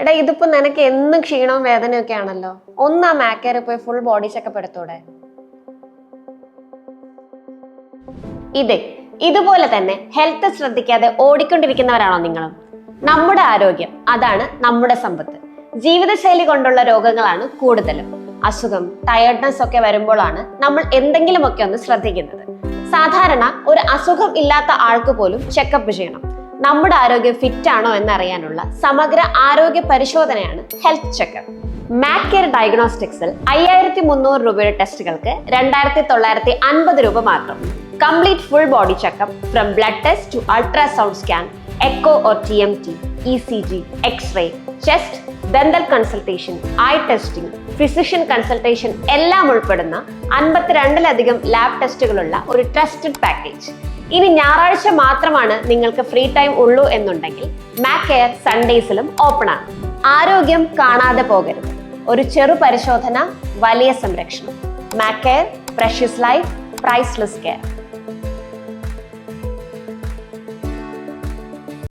എടാ ഇതിപ്പോ നിനക്ക് എന്നും ക്ഷീണവും വേദനയൊക്കെ ആണല്ലോ. ഒന്നാ മാക്കേറി പോയി ഫുൾ ബോഡി ചെക്കപ്പ് എടുത്തൂടെ? ഇതെ ഇതുപോലെ തന്നെ ഹെൽത്ത് ശ്രദ്ധിക്കാതെ ഓടിക്കൊണ്ടിരിക്കുന്നവരാണോ നിങ്ങളും? നമ്മുടെ ആരോഗ്യം അതാണ് നമ്മുടെ സമ്പത്ത്. ജീവിതശൈലി കൊണ്ടുള്ള രോഗങ്ങളാണ് കൂടുതലും. അസുഖം ടയർഡ്നെസ് ഒക്കെ വരുമ്പോഴാണ് നമ്മൾ എന്തെങ്കിലുമൊക്കെ ഒന്ന് ശ്രദ്ധിക്കുന്നത്. സാധാരണ ഒരു അസുഖം ഇല്ലാത്ത ആൾക്ക് പോലും ചെക്കപ്പ് ചെയ്യണം. നമ്മുടെ ആരോഗ്യം ഫിറ്റ് ആണോ എന്നറിയാനുള്ള സമഗ്ര ആരോഗ്യ പരിശോധനയാണ് ഹെൽത്ത് ചെക്കപ്പ് മാക്കെയർ ഡയഗ്നോസ്റ്റിക്സിൽ അയ്യായിരത്തി മുന്നൂറ് രൂപയുടെ ടെസ്റ്റുകൾക്ക് രണ്ടായിരത്തി തൊള്ളായിരത്തി അൻപത് രൂപ മാത്രം. Complete full body checkup from blood test to ultrasound scan echo or T M T E C G x-ray chest dental consultation eye testing physician consultation എല്ലാം ഉൾപ്പെടുന്ന അൻപത്തിരണ്ടിലധികം ലാബ് ടെസ്റ്റുകളുള്ള ഒരു ട്രസ്റ്റഡ് പാക്കേജ് ഇനി ഞായറാഴ്ച മാത്രമാണ് നിങ്ങൾക്ക് ഫ്രീ ടൈം ഉള്ളൂ എന്നുണ്ടെങ്കിൽ Mac care സൺഡേസിലും open ആണ്. ആരോഗ്യം കാണാതെ പോകരുത്. ഒരു ചെറു പരിശോധന വലിയ സംരക്ഷണം. Mac care precious life priceless care